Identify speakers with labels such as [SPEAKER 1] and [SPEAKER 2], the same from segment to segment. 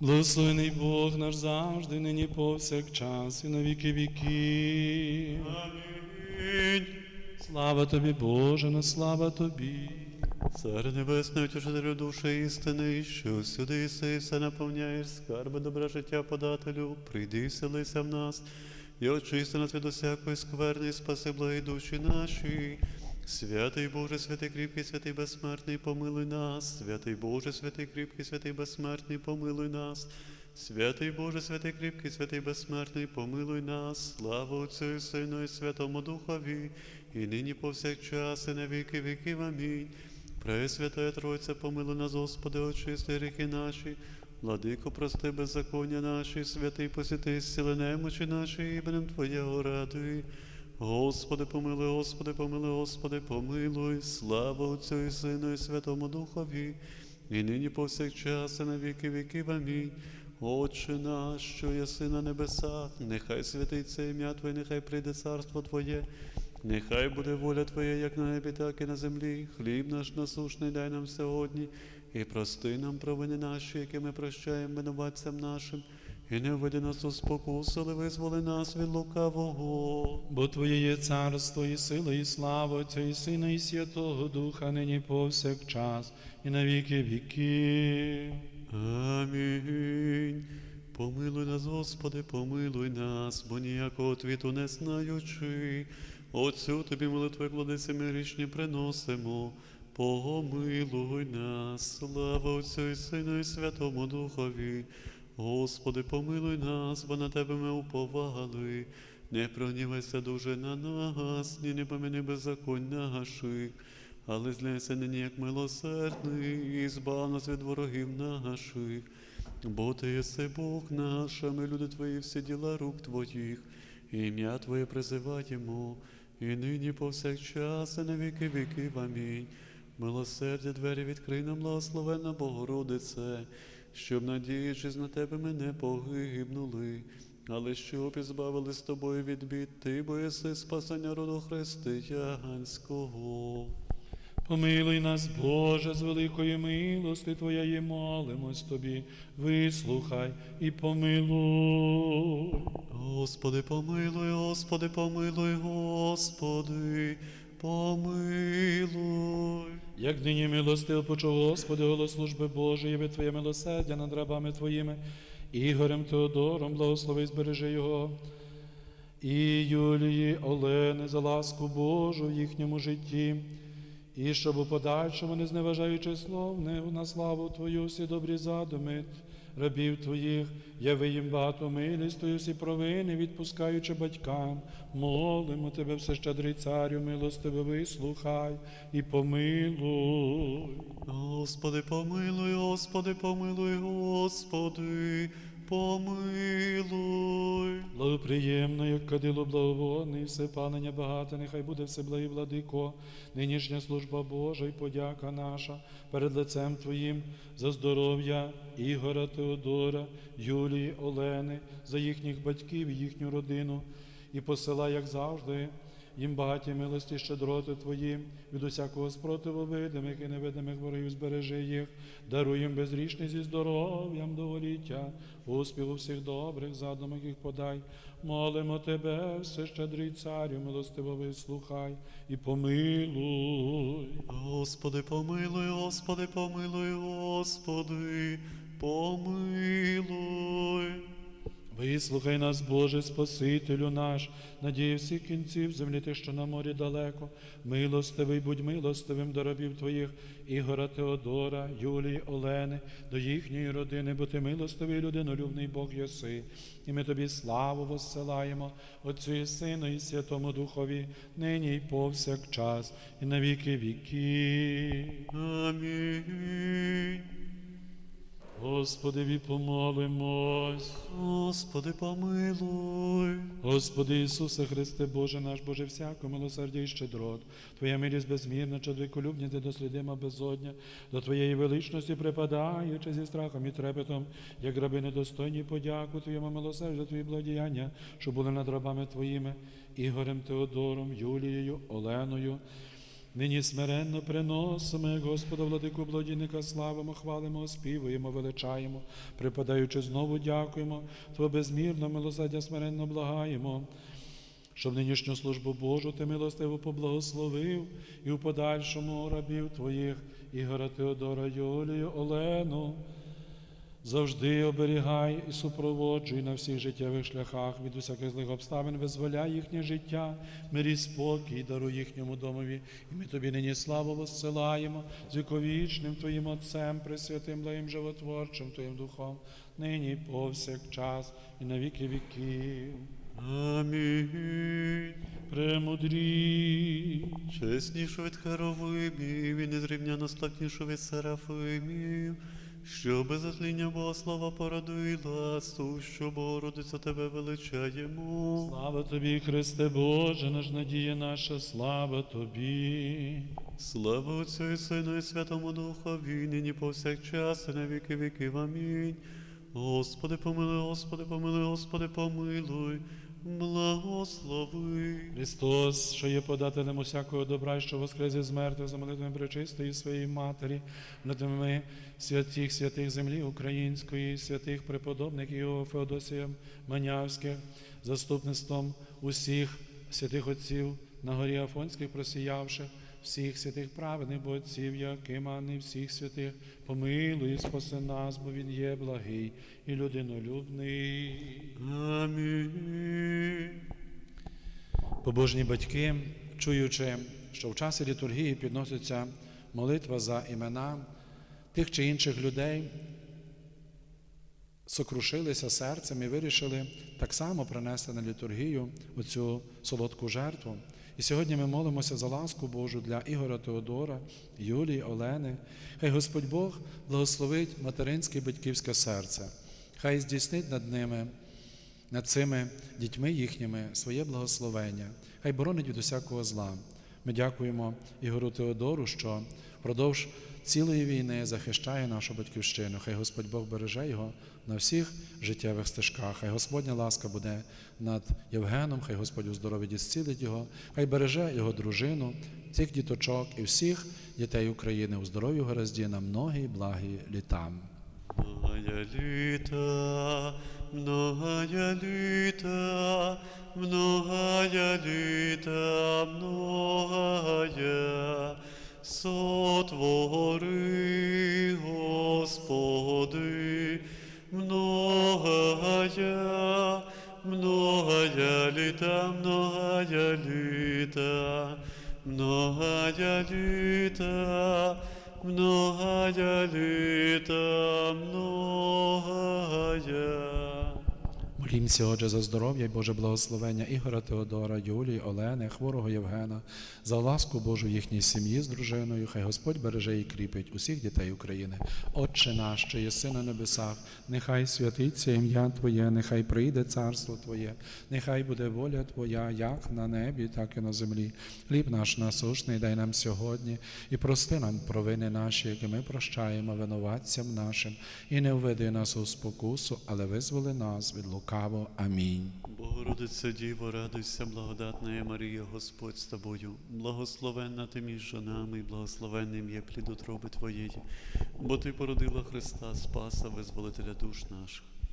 [SPEAKER 1] Благословений Бог наш завжди, нині повсякчас і на віки віки.
[SPEAKER 2] Амінь.
[SPEAKER 1] Слава тобі, Боже, на слава тобі.
[SPEAKER 2] Цар Небесний, утішителю душі істини, що всюди іси і все наповняєш, скарби добре життя подателю, прийди і селися в нас, і очисти нас від усякої скверни, спаси благі душі наші. Святий Боже, святий кріпкий, святий безсмертний, помилуй нас, святий Боже, святий кріпкий, святий безсмертний, помилуй нас. Святий Боже, святий кріпкий, святий безсмертний, помилуй нас, слава Отцю і Сину і Святому Духові, і нині повсякчас, і на віки віків. Амінь. Пресвятая Тройця, помилуй нас, Господи, очисти гріхи наші, владико, прости беззаконня наші, святий посіти, зціли немочі наші, іменем Твоєго ради. Господи, помилуй, Господи, помилуй, Господи, помилуй, слава Отцю і Сину і Святому Духові, і нині повсякчас, і на віки віків. Амінь. Отче наш, що єси на небесах, нехай святиться ім'я Твоє, нехай прийде царство Твоє. Нехай буде воля Твоя, як на небі, так і на землі. Хліб наш насушний дай нам сьогодні, і прости нам провини наші, які ми прощаємо винуватцям нашим, і не введи нас у спокусу, але визволи нас від лукавого.
[SPEAKER 1] Бо Твоє є царство, і сила, і слава Отця, і Сина, і Святого Духа, нині повсякчас, і на віки віки.
[SPEAKER 2] Амінь. Помилуй нас, Господи, помилуй нас, бо ніякого твіту не знаючи. Отцю тобі молитви кладеться ми грішні приносимо. Помилуй нас, слава Отцю і Сину і Святому Духові. Господи, помилуй нас, бо на Тебе ми уповали. Не прогнівайся дуже на нас, ні не помини беззаконь наших, але зляйся нині, як милосердний, і збав нас від ворогів наших. Бо ти єси Бог наш, а ми люди Твої, всі діла рук Твоїх, ім'я Твоє призиваємо, і нині повсякчас, і на віки віків. Амінь. Милосердя двері відкрий нам, благословенна Богородице, щоб, надіючись на Тебе, ми не погибнули, але щоб і збавили з тобою від бід, ти бо єси спасення роду християнського.
[SPEAKER 1] Помилуй нас, Боже, з великої милости Твоєї молимось Тобі, вислухай і помилуй.
[SPEAKER 2] Господи, помилуй, Господи, помилуй, Господи, помилуй.
[SPEAKER 1] Як нині милостив почув Господи, голос служби Божої, ви Твоє милосердя над рабами Твоїми, Ігорем Теодором, благослови, збережи його. І Юлії Олени за ласку Божу в їхньому житті, і щоб у подальшому, не зневажаючи слов, не на славу Твою всі добрі задуми рабів Твоїх, яви їм багато твою всі провини, відпускаючи батькам, молимо Тебе, всещедрий царю, милостиве вислухай і помилуй.
[SPEAKER 2] Господи, помилуй, Господи, помилуй, Господи, помилуй.
[SPEAKER 1] Благоприємно, як кадило благовонне, і все палення багате, нехай буде все благий владико, нинішня служба Божа і подяка наша перед лицем Твоїм за здоров'я Ігора Теодора, Юлії, Олени, за їхніх батьків і їхню родину, і посила, як завжди, їм багаті милості щедроти Твої, від усякого спротиву видимих і невидимих ворогів збережи їх, даруй їм безрічність і здоров'ям довголіття, успіху всіх добрих задумах їх подай. Молимо Тебе, все щедрий царю, милостиво вислухай і помилуй.
[SPEAKER 2] Господи, помилуй, Господи, помилуй, Господи, помилуй.
[SPEAKER 1] Вислухай нас, Боже, Спасителю наш, надії всіх кінців землі, ти, що на морі далеко, милостивий, будь милостивим до рабів Твоїх, Ігора Теодора, Юлії, Олени, до їхньої родини, бо ти милостивий, людинолюбний Бог єси. І ми тобі славу воссилаємо, Отцю і Сину, і Святому Духові, нині і повсякчас, і на віки віки.
[SPEAKER 2] Амінь.
[SPEAKER 1] Господи, помолимось.
[SPEAKER 2] Господи, помилуй.
[SPEAKER 1] Господи Ісусе Христе, Боже наш, Боже, всяко милосердя і щедрот, Твоя милість безмірна, чоловіколюбність недослідима безодня, до Твоєї величності припадаючи зі страхом і трепетом, як раби недостойні подяку Твоєму милосердя, Твої благодіяння, що були над рабами Твоїми, Ігорем Теодором, Юлією, Оленою, Нині смиренно приносимо, Господа владику благодійника, славимо, хвалимо, оспівуємо, величаємо, припадаючи знову дякуємо, Твого безмірно милосердя смиренно благаємо. Щоб нинішню службу Божу ти милостиво поблагословив і в подальшому рабів Твоїх Ігора Теодора Юлію, Олену, завжди оберігай і супроводжуй на всіх життєвих шляхах від усяких злих обставин, визволяй їхнє життя, мирі спокій, даруй їхньому домові. І ми тобі нині славу воссилаємо з віковічним Твоїм Отцем, Пресвятим, благим животворчим Твоїм Духом, нині і повсякчас і на віки віків.
[SPEAKER 2] Амінь.
[SPEAKER 1] Премудрій.
[SPEAKER 2] Чеснішу від Херовимів і незрівняно славнішу від Серафимів, що без отління Бога слава породила, сущу Богородицю тебе величаємо.
[SPEAKER 1] Слава тобі, Христе Боже, наш надія наша, слава тобі.
[SPEAKER 2] Слава Отцю і Сину і Святому Духові, нині повсякчас і на віки віків. Амінь. Господи, помилуй, Господи, помилуй, Господи, помилуй, благослови.
[SPEAKER 1] Христос, що є подателем усякого добра, що воскрес із мертвих за молитвами пречистої своєї матері, молитвами святих святих землі української, святих преподобників Його Феодосія Манявських, заступництвом усіх святих отців на горі Афонських просіявших, всіх святих праведних бо отців, яким, а не всіх святих, помилуй спаси нас, бо Він є благий і людинолюбний.
[SPEAKER 2] Амінь.
[SPEAKER 1] Побожні батьки, чуючи, що в часі літургії підноситься молитва за імена тих чи інших людей, сокрушилися серцем і вирішили так само принести на літургію оцю солодку жертву. І сьогодні ми молимося за ласку Божу для Ігора Теодора, Юлії, Олени. Хай Господь Бог благословить материнське батьківське серце, хай здійснить над ними над цими дітьми їхніми своє благословення, хай боронить від усякого зла. Ми дякуємо Ігору Теодору, що впродовж цілої війни захищає нашу батьківщину. Хай Господь Бог береже його на всіх життєвих стежках. Хай Господня ласка буде над Євгеном, хай Господь у здоров'ї зцілить його, хай береже його дружину, цих діточок і всіх дітей України у здоров'ю гаразді на многі і благі літа.
[SPEAKER 2] Літа, многая літа, многая літа, многая, сотвори, Господи, многая, многая літа, многая літа, многая літа, многая літа, многая.
[SPEAKER 1] Молімся, Отже, за здоров'я і Боже благословення Ігора Теодора, Юлії, Олени, хворого Євгена, за ласку Божу їхній сім'ї з дружиною. Хай Господь береже і кріпить усіх дітей України. Отче наш, що єси на небесах, нехай святиться ім'я Твоє, нехай прийде царство Твоє, нехай буде воля Твоя, як на небі, так і на землі. Хліб наш насушний дай нам сьогодні, і прости нам провини наші, які ми прощаємо винуватцям нашим, і не введи нас у спокусу, але визволи нас від лукавого. Амінь.
[SPEAKER 2] Богородице Діво, радуйся, благодатна Марія, Господь з тобою, благословенна ти між жонами, і благословенним є плід утроби Твоєї, бо Ти породила Христа, Спаса, визволителя душ наших.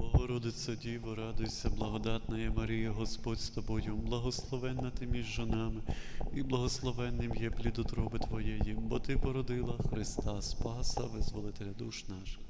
[SPEAKER 2] Богородице Діво, радуйся, благодатна Марія, Господь з тобою, благословенна ти між жонами, і благословенним є плідотроби Твоєї, бо Ти породила Христа, Спаса, визволителя душ наших.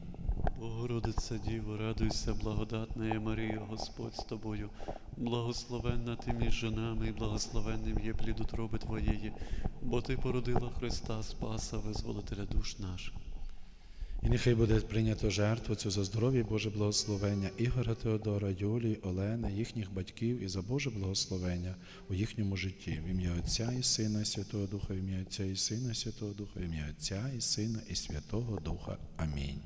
[SPEAKER 2] Богородице Діво, радуйся, благодатна Марія, Господь з тобою, благословенна ти між жінами, і благословенним є плід утроби Твоєї, бо Ти породила Христа Спаса, визволителя душ наших.
[SPEAKER 1] І нехай буде прийнято жертву цю за здоров'я Боже благословення Ігоря Теодора, Юлії, Олени, їхніх батьків і за Боже благословення у їхньому житті. В ім'я Отця і Сина, і Святого Духа, в ім'я Отця і Сина, і Святого Духа, в ім'я Отця і Сина, і Святого Духа. Амінь.